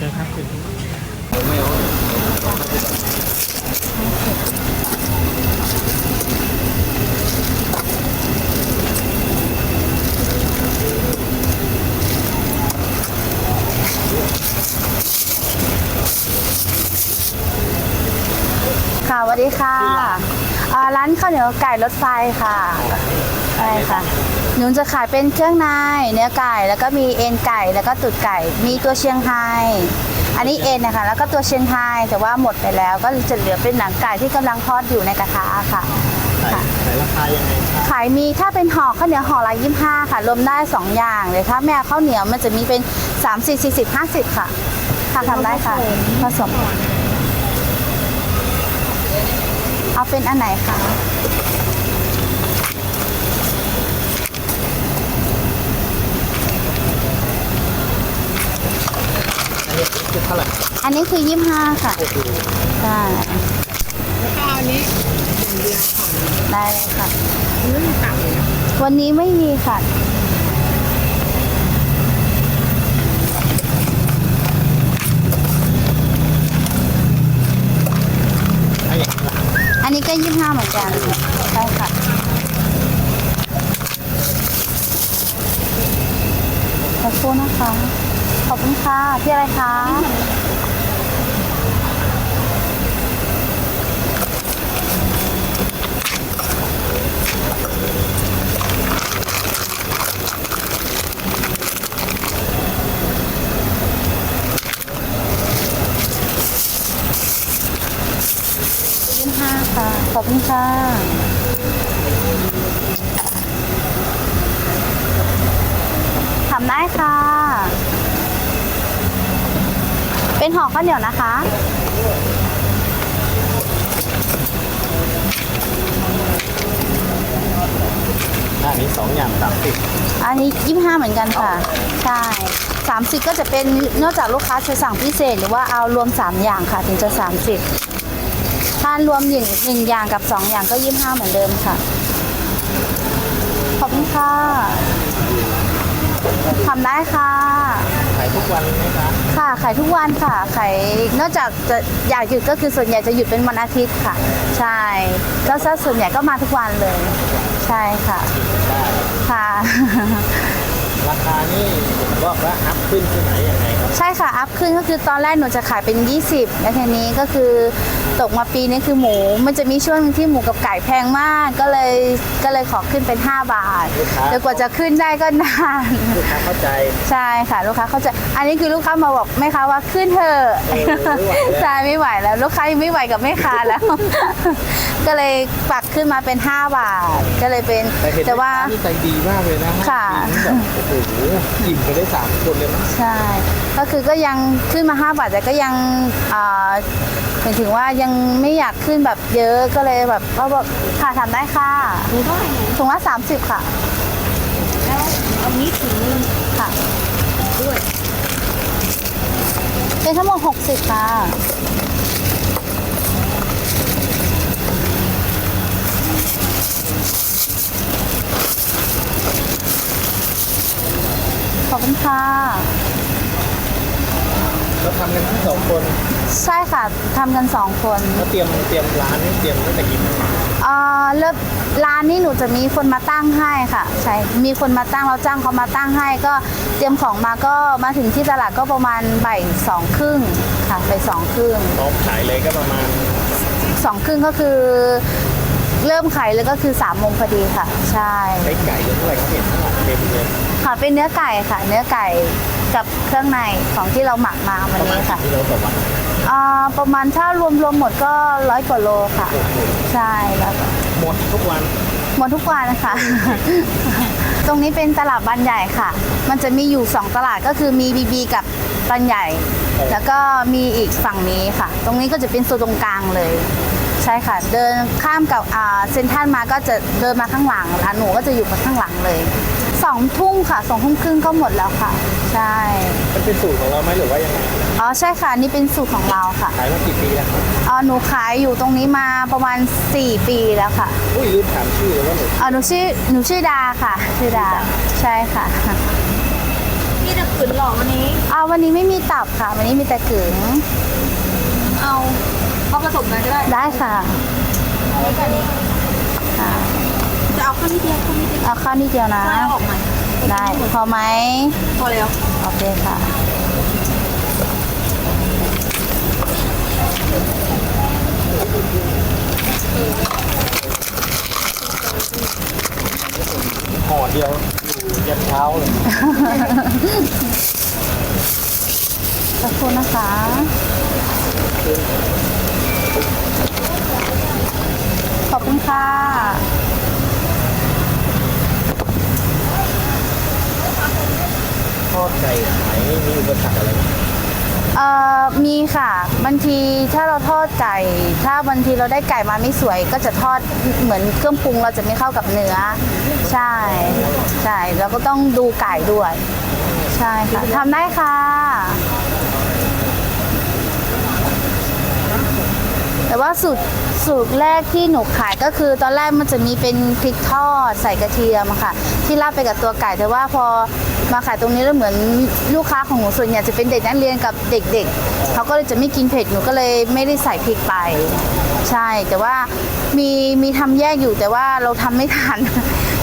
ชิญครับคุณไม่เอาค่ะสวัสดีค่ะอ่าร้านข้าวเหนียวไก่รถไฟค่ะใช่ค่ะ หนูจะขายเป็นเครื่องในเนื้อไก่ แล้วก็มีเอ็นไก่แล้วก็ตุดไก่ มีตัวเชียงไฮ้อันนี้เอ็นนะคะแล้วก็ตัวเชียงไฮ้แต่ว่าหมดไปแล้ว ก็จะเหลือเป็นหนังไก่ที่กำลังทอดอยู่ในกระทะค่ะขายขายราคายังไงครับขายมีถ้าเป็นห่อข้าวเหนียวห่อละยี่ห้าค่ะ รวมได้ 2 อย่างเลยถ้าแม่เอาข้าวเหนียวมันจะมีเป็น 3 4 4 0 50 ค่ะค่ะทำได้ค่ะผสมเอาเป็นอันไหนคะ อันนี้คือ เท่าไหร่อันนี้คือ25ค่ะโอ้โหใช่แล้วก็อันนี้หนึ่งเดียวค่ะได้เลยค่ะ ไม่มีตังค์เลยนะวันนี้ไม่มีค่ะ ถ้าอย่างนี้ละอันนี้ก็25เหมือนกันใช่ค่ะ ขอบคุณนะคะ ขอบคุณค่ะพี่อะไรคะยี่ห้าค่ะ ขอบคุณค่ะทำได้ค่ะ เป็นห่อข้าวเหนียวนะคะ อันนี้สองอย่างสามสิบอันนี้ยี่ห้าเหมือนกันค่ะ ใช่สามสิบก็จะเป็นนอกจากลูกค้าจะสั่งพิเศษ หรือว่าเอารวมสามอย่างค่ะ ถึงจะสามสิบถ้ารวมหนึ่งหนึ่งอย่างกับสองอย่างก็ยี่ห้าเหมือนเดิมค่ะ ขอบคุณค่ะทำได้ค่ะ ขายทุกวันไหมคะ ค่ะ ขายทุกวันค่ะ ขาย นอกจากจะอยากหยุดก็คือส่วนใหญ่จะหยุดเป็นวันอาทิตย์ค่ะ ใช่ ก็ซะส่วนใหญ่ก็มาทุกวันเลย ใช่ค่ะได้ค่ะ ราคานี่ผมบอกว่าอัพขึ้นที่ไหนยังไงครับ ใช่ค่ะ อัพขึ้นก็คือตอนแรกหนูจะขายเป็น 20 แล้วทีนี้ก็คือ ตกมาปีนี้คือหมู มันจะมีช่วงหนึงที่หมูกับไก่แพงมากก็เลยก็เลยขอขึ้นเป็น 5 บาทแต่กว่าจะขึ้นได้ก็นาน ลูกค้าเข้าใจ ใช่ค่ะลูกค้าเขาใจะอันนี้คือลูกค้ามาบอกแม่ค้าว่าขึ้นเถอะเออไม่ไหวแล้ว ใช่ไม่ไหวแล้ว ลูกค้ายังไม่ไหวกับแม่ค้าแล้ว ก็เลยปรับขึ้นมาเป็น 5 บาท ก็เลยเป็นแต่เห็นแต่ว่าแม่ค้นี่ใจดีมากเลยนะค่ะ แบบโอ้โหกินไปได้สามคนเลยมั้ง ใช่ ก็คือก็ยังขึ้นมา 5 บาทแต่ก็ยังอ่า หมายถึงว่ายังไม่อยากขึ้นแบบเยอะก็เลยแบบก็บอกค่ะทำได้ค่ะหนูเท่าไหร่นะถุงละ30 ค่ะ แล้วเอานี้ถึงนึงค่ะ ด้วย เป็นทั้งหมด60 ค่ะ ขอบคุณค่ะ เราทำกันทั้งสองคน ใช่ค่ะทำกันสองคนแล้วเตรียมเตรียมร้านนี่เตรียมตั้งแต่กี่โมงเอ่อเริ่มร้านนี้หนูจะมีคนมาตั้งให้ค่ะ ใช่มีคนมาตั้งเราจ้างเขามาตั้งให้ ก็เตรียมของมาก็มาถึงที่ตลาดก็ประมาณบ่ายสองครึ่งค่ะบ่ายสองครึ่งพร้อมขายเลยก็ประมาณสองครึ่งก็คือ เริ่มขายเลยก็คือสามโมงพอดีค่ะ ใช่ใช้ไก่เยอะด้วยเขาเห็นข้างหลังเต็มเลยค่ะเป็นเนื้อไก่ค่ะ เนื้อไก่ กับเครื่องในของที่เราหมักมาวันประมาณนี้ค่ะที่เราบอกว่าอ่าประมาณถ้ารวมรวมๆหมดก็ร้อยกว่าโลค่ะ ใช่แล้วก็หมดทุกวันหมดทุกวันค่ะ ตรงนี้เป็นตลาดบันใหญ่ค่ะ มันจะมีอยู่ 2 ตลาดก็คือมีบีบีกับบันใหญ่ แล้วก็มีอีกฝั่งนี้ค่ะ ตรงนี้ก็จะเป็นโซนตรงกลางเลย ใช่ค่ะ เดินข้ามกับอ่าเซนทรันมาก็จะเดินมาข้างหลังร้านหนูก็จะอยู่ข้างหลังเลย สองทุ่มค่ะสองทุ่มครึ่งก็หมดแล้วค่ะ ใช่มันเป็นสูตรของเราไหมหรือว่ายังไงอ๋อใช่ค่ะนี่เป็นสูตรของเราค่ะขายมากี่ปีแล้วครับอ๋อหนูขายอยู่ตรงนี้มาประมาณ 4 ปีแล้วค่ะอุ้ยลืมถามชื่อเลยว่าหนูอ๋อหนูชื่อหนูชื่อดาค่ะ ชื่อดาใช่ค่ะพี่มีแต่ขืนหรอวันนี้เอาวันนี้ไม่มีตับค่ะ วันนี้มีแต่กึ๋งเอาเอาผสมกันก็ได้ได้ค่ะแล้วกันนี้ค่ะจะ เอาข้าวนิดเดียวข้าวนิดเดียวเอาข้าวนิดเดียวนะใช่เอาออกมาได้พอไหมพอแล้วโอเคค่ะ ห่อเดียวอยู่ยันเช้าเลยขอบคุณนะคะขอบคุณค่ะ ทอดไก่ขายนี่มีอุ ปสรรคอะไรไหมเอ่อมีค่ะบางทีถ้าเราทอดไก่ ถ้าบางทีเราได้ไก่มาไม่สวย ก็จะทอดเหมือนเครื่องปรุงเราจะไม่เข้ากับเนื้อ ใช่ใช่แล้วก็ต้องดูไก่ด้วย ใช่ค่ะทำได้ค่ะ แต่ว่าสูตรสูตรแรกที่หนูขายก็คือ ตอนแรกมันจะมีเป็นพริกทอดใส่กระเทียมอะค่ะ ที่ราดไปกับตัวไก่แต่ว่าพอ มาขายตรงนี้แล้วเหมือนลูกค้าของหนูส่วนใหญ่จะเป็นเด็กนักเรียนกับเด็กๆเขาก็เลยจะไม่กินเผ็ดหนูก็เลยไม่ได้ใส่พริกไป ใช่ แต่ว่ามีมีทำแยกอยู่แต่ว่าเราทำไม่ทัน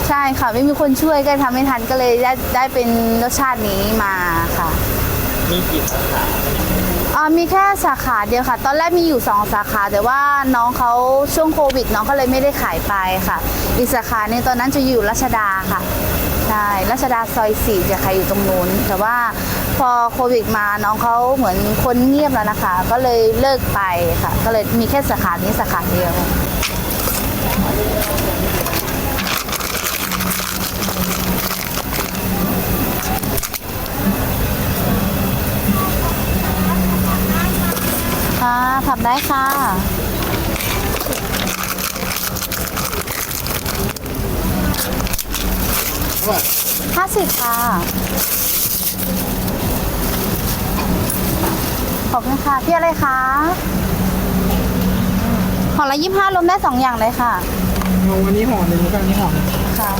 ใช่ค่ะไม่มีคนช่วยก็ทำไม่ทันก็เลยได้ได้เป็นรสชาตินี้มาค่ะมีกี่สาขาอ่ามีแค่สาขาเดียวค่ะ ตอนแรกมีอยู่ 2 สาขา แต่ว่าน้องเขาช่วงโควิด น้องก็เลยไม่ได้ขายไปค่ะ อีกสาขาหนึงตอนนั้นจะอยู่รัชดาค่ะ ใช่รัชดาซอยสี่จะขายอยู่ตรงนู้น แต่ว่าพอโควิดมาน้องเขาเหมือนคนเงียบแล้วนะคะ ก็เลยเลิกไปค่ะ ก็เลยมีแค่สาขานี้สาขาเดียว ค่ะทำได้ค่ะ ห้าสิบค่ะ ขอบคุณค่ะ พี่อะไรคะ ห่อละยี่ห้ารวมได้สองอย่างเลยค่ะเอาวันนี้ห่อหนึ่งแล้วก็อันนี้ห่อหนึ่งค่ะ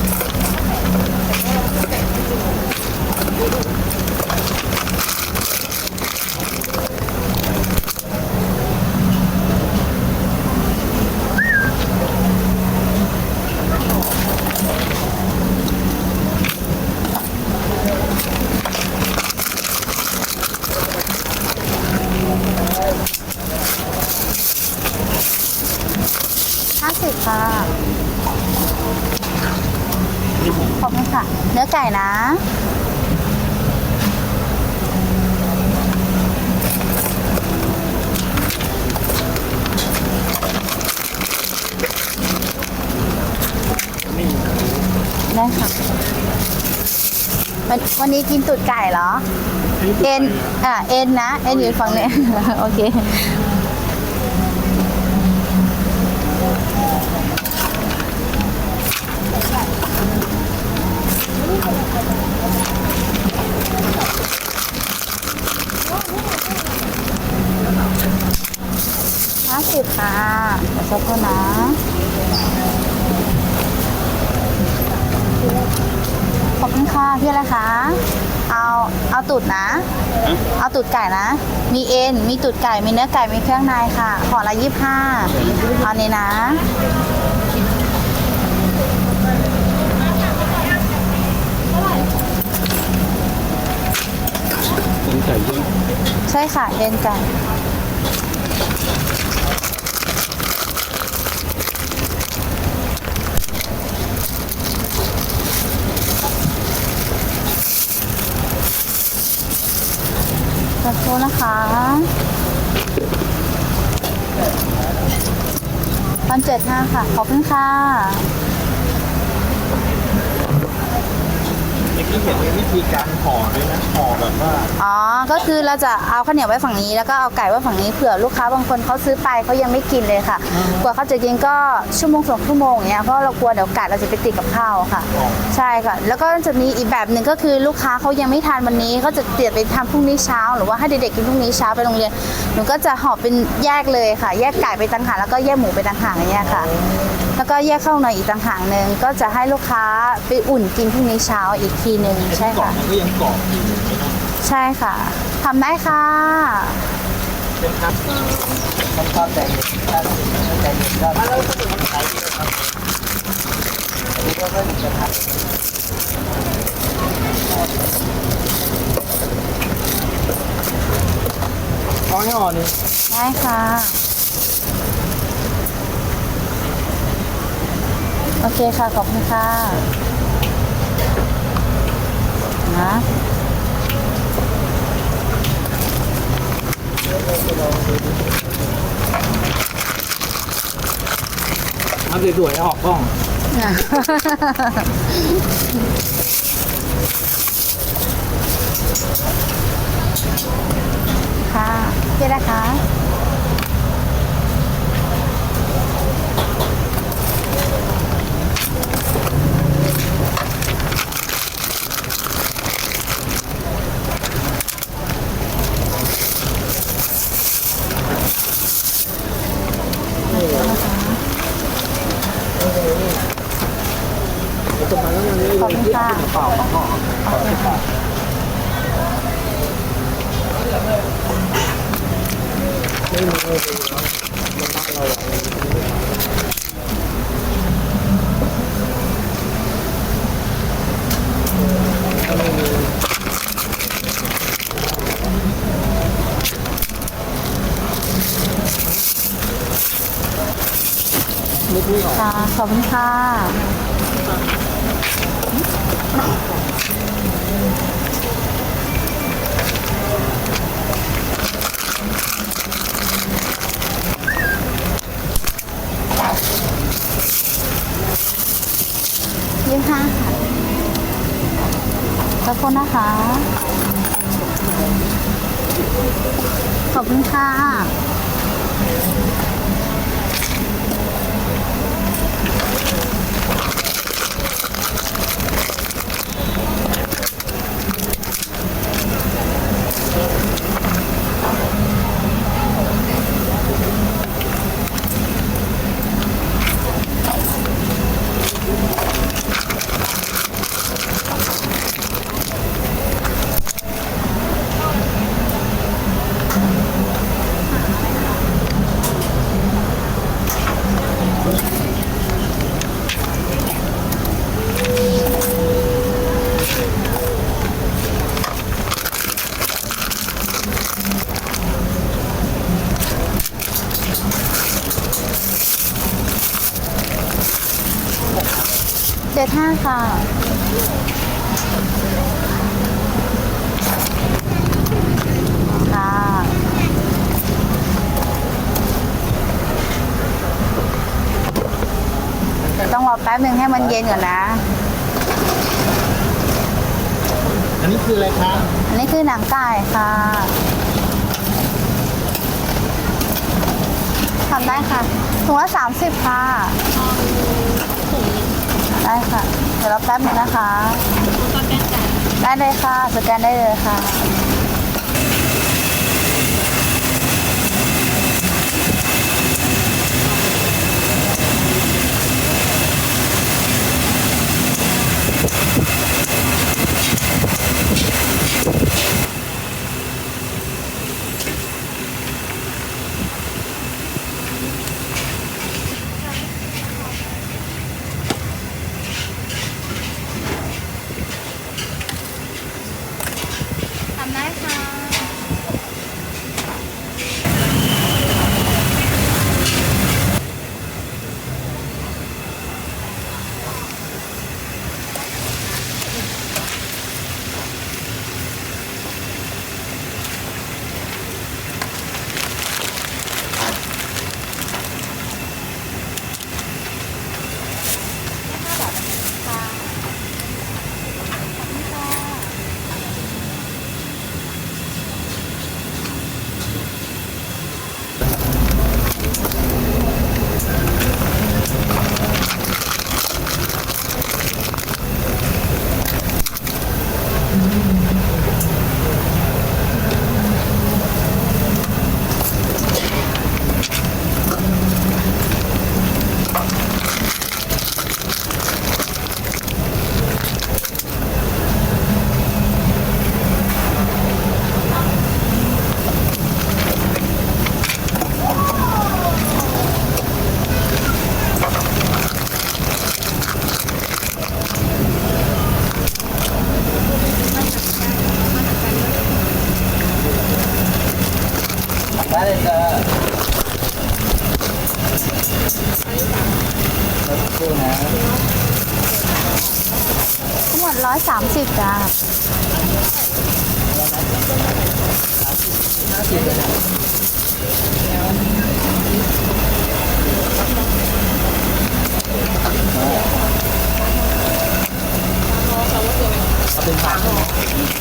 ิค่ะขอบคุณค่ะ เนื้อไก่นะได้ค่ะวันวันนี้กินตูดไก่เหรอ เอ็น อะเอ็นนะ เอ็นอยู่ฝั่งนี้ โอเค ห้าสิบค่ะเดี๋ยวสักครู่นะขอบคุณค่ะพี่อะไรคะเอาเอาตูดนะ เอาตูดไก่นะ มีเอ็น มีตูดไก่ มีเนื้อไก่ มีเครื่องในค่ะห่อละยี่ห้าเอานี้นะ เป็นไก่ย่างใช่ค่ะเอ็นไก่ ขอบคุณนะคะพันเจ็ดห้าค่ะ ขอบคุณค่ะ เมื่อกี้เห็นมีวิธีการห่อด้วยนะห่อแบบว่าอ๋อ ก็คือเราจะเอาข้าวเหนียวไว้ฝั่งนี้ แล้วก็เอาไก่ไว้ฝั่งนี้เผื่อลูกค้าบางคนเขาซื้อไปเขายังไม่กินเลยค่ะ กว่าเขาจะกินก็ชั่วโมงสองชั่วโมงอย่างเงี้ย เพราะเรากลัวเดี๋ยวไก่เราจะไปติดกับข้าวค่ะ ใช่ค่ะ แล้วก็จะมีอีกแบบหนึ่งก็คือลูกค้าเขายังไม่ทานวันนี้เขาจะเปลี่ยนไปทำพรุ่งนี้เช้า หรือว่าให้เด็กๆกินพรุ่งนี้เช้าไปโรงเรียน หนูก็จะห่อเป็นแยกเลยค่ะ แยกไก่ไปต่างหากแล้วก็แยกหมูไปต่างหากอย่างเงี้ยค่ะแล้วก็แยกข้าวหน่อยอีกต่างหากหนึ่งก็จะให้ลูกค้าไปอุ่นกินพรุ่งนี้เช้าอีกทีหนึ่งใช่กรอบค่ะ มันก็ยังกรอบอยู่ไม่น่าใช่ค่ะทำได้ค่ะ เป็นครับต้องชอบแต่งถ้าแต่งก็ถ้าเราสนุกมันขายดีครับอันนี้ก็เพิ่มจะทำเอาให้อ่อนนี่ได้ค่ะ โอเคค่ะ ขอบคุณค่ะ นะเอาสวยๆออกกล้องค่ะเจ๊นะคะ ตรงนั้นมันเลย ขอบคุณค่ะ เปล่าของห่อขอบคุณค่ะไม่มีเลยเนาะมันบ้านเราอะไม่มีนึกไม่ออก ค่ะ ขอบคุณค่ะ ยี่ห้าค่ะขอบคุณนะคะ ขอบคุณค่ะ เจ็ดห้าค่ะ ค่ะต้องรอแป๊บหนึ่งให้มันเย็นก่อนนะ อันนี้คืออะไรคะอันนี้คือหนังไก่ค่ะทำได้ค่ะถุงละสามสิบค่ะ ได้ค่ะ เดี๋ยวเราแป๊บหนึงนะคะ ได้เลยค่ะ สแกนได้เลยค่ะ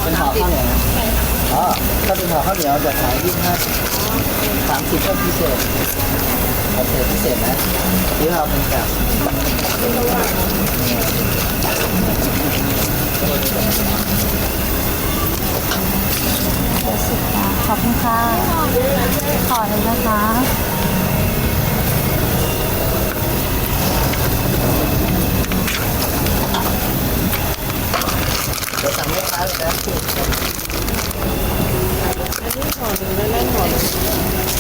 เป็นห่อข้าวเหนียวนะอ๋อถ้าเป็นห่อข้าวเหนียวจะขายยี่สิบห้าสามสิบก็พิเศษโอเคพิเศษนะหรือเอาเป็นกับขอบคุณค่ะขอเลยนะคะ เดี๋ยวสั่งลูกค้าเลยนะ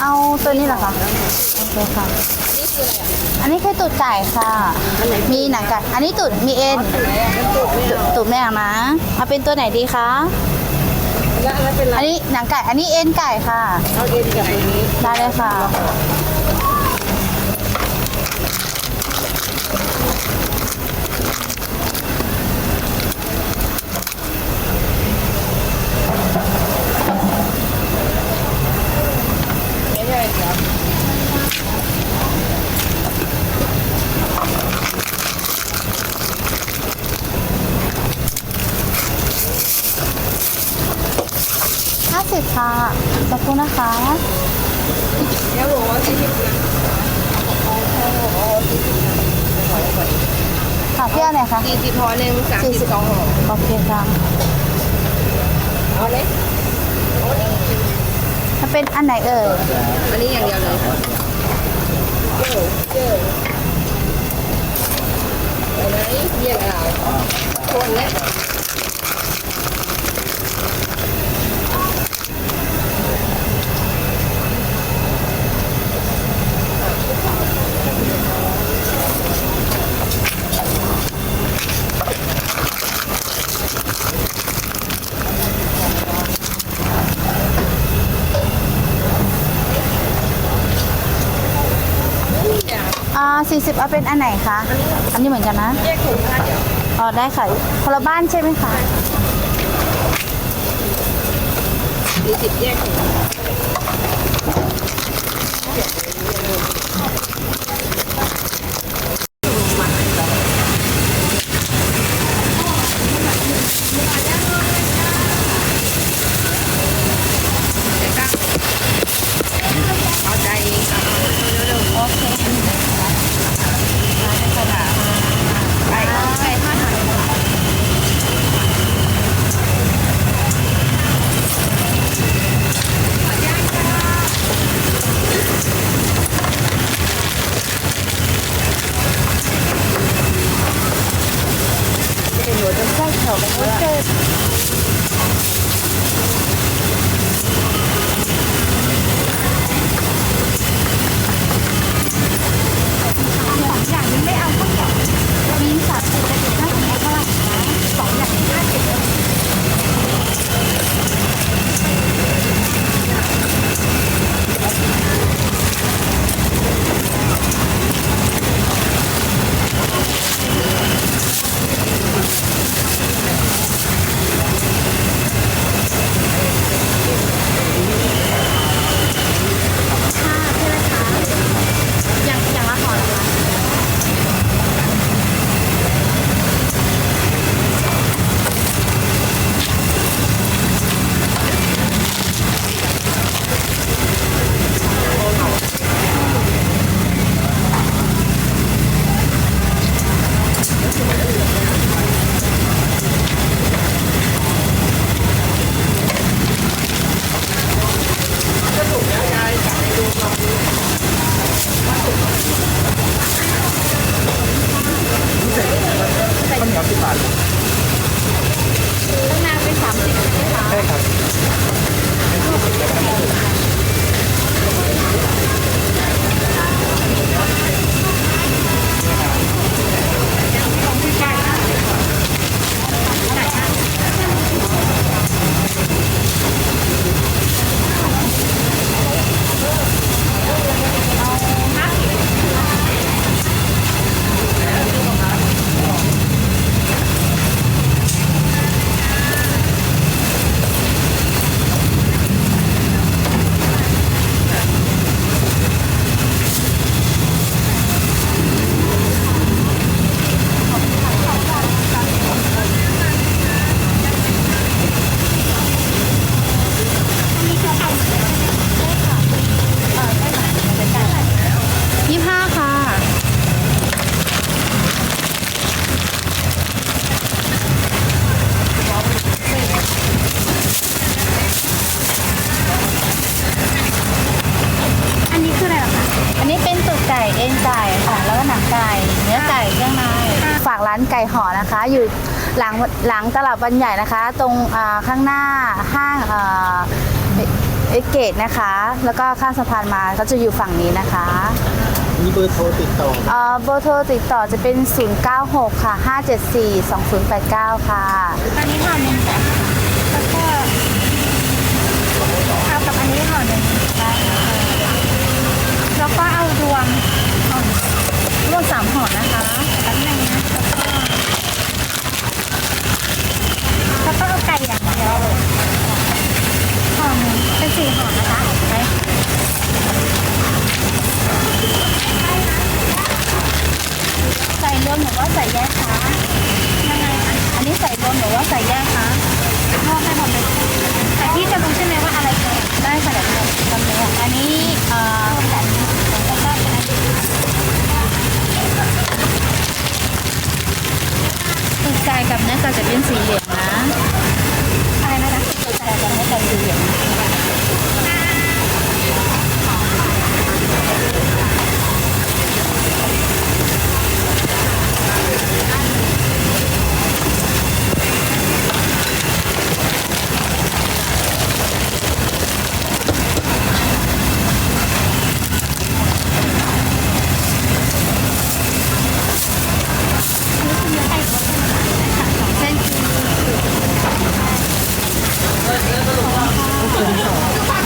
เอาตัวนี้เหรอคะโอเคค่ะ อันนี้คือตูดไก่ค่ะ มีหนังไก่อันนี้ตูดมีเอ็นตูดตูดแม่อะนะเอาเป็นตัวไหนดีคะแล้วอะไรเป็นไรอันนี้หนังไก่ อันนี้เอ็นไก่ค่ะ เอาเอ็นกับตัวนี้ได้เลยค่ะ ห้าสิบค่ะ ขอบคุณนะคะแล้วบอกว่าที่นี่ค่ะพี่อะไรคะสี่สิบห่อหนึ่งสามสิบสองห่อโอเคค่ะเอาเลยถ้าเป็นอันไหนเอ่ยอันนี้อย่างเดียวเลยเจอเจอไปไหนเยี่ยงเราคนเนี้ย สี่สิบเอาเป็นอันไหนคะ อันนี้เหมือนกันนะแยกถุงนะคะเดี๋ยวอ๋อได้ค่ะคนละบ้านใช่ไหมคะสี่สิบแยกถุง 早く歩きます หลังหลังตลาดบันใหญ่นะคะ ตรงอ่าข้างหน้าห้างเอ่อเอเอเกตนะคะ แล้วก็ข้ามสะพานมาก็จะอยู่ฝั่งนี้นะคะ มีเบอร์โทรติดต่อเอ่อเบอร์โทรติดต่อจะเป็น 096 ค่ะ 574 2089 ค่ะอันนี้ห่อหนึ่งจ้ะแล้วก็เอากับอันนี้ห่อหนึ่งได้แล้วก็เอารวมห่อหนึ่งรวม3ห่อนะคะ แป๊บนึงนะแล้ว ก็เอาไก่อย่างเดียวหอหนึ่งเป็นสี่ห่อนะคะไปใส่รวมหรือว่าใส่แยกคะยังไงคะอันนี้ใส่รวมหรือว่าใส่แยกคะมอบให้หมดเลยแต่พี่จะรู้ใช่ไหมว่าอะไรเกินได้ค่ะเดี๋ยวเราทำเลยอันนี้เอ่อแบบนี้แล้วก็อันนี้ปีกไก่กับเนื้อไก่จะเป็นสีเหลือง